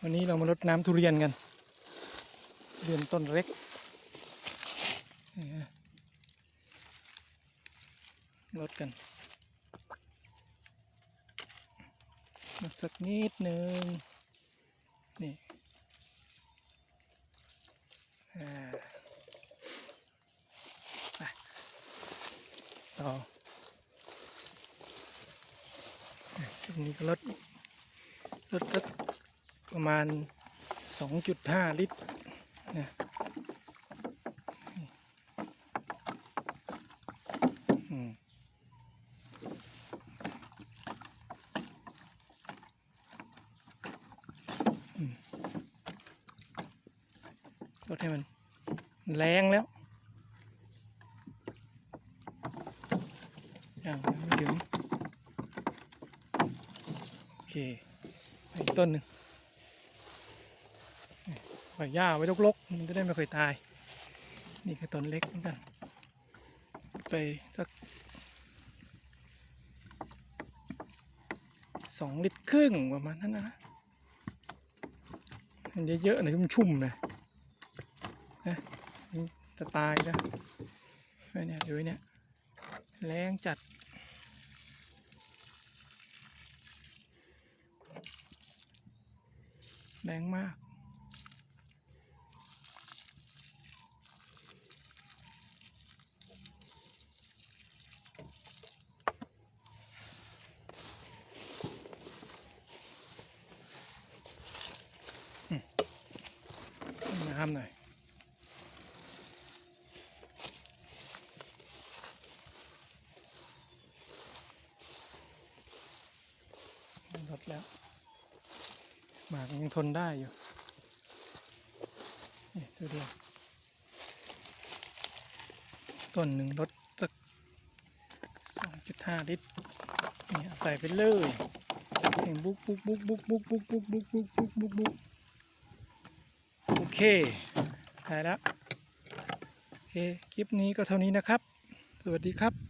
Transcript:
วันนี้เรามารดน้ำทุเรียนกันเรียนต้นเล็กนี่ฮะรดกันรดสักนิดหนึ่งนี่ต่อตรงนี้ก็ลด ลดสักประมาณ 2.5 ลิตรนะนี่อืมอืมลดให้มันแรงแล้วยังไม่ถึงโอเค อีกต้นหนึ่งใบหญ้าไว้รกๆมันจะได้ไม่เคยตาย นี่คือต้นเล็กเหมือนกัน ไปสักสองลิตรครึ่งประมาณนั้นนะมันเยอะๆหน่อยชุ่มๆหน่อยนะจะตายแล้วเนี่ยดูไอ้เนี่ยแรงจัด แรงมากอืมน้ำหน่อยลดแล้ว หมากยังทนได้อยู่ นี่ตัวเดียวต้นหนึ่งลดสักสองจุดห้าลิตรนี่ใส่ไปเลยนี่บุ๊กบุ๊กบุ๊กบุ๊กบุ๊กบุ๊กบุ๊กบุ๊กบุ๊กบุ๊กบุ๊กบุ๊กโอเคได้แล้วโอเค คลิปนี้ก็เท่านี้นะครับ สวัสดีครับ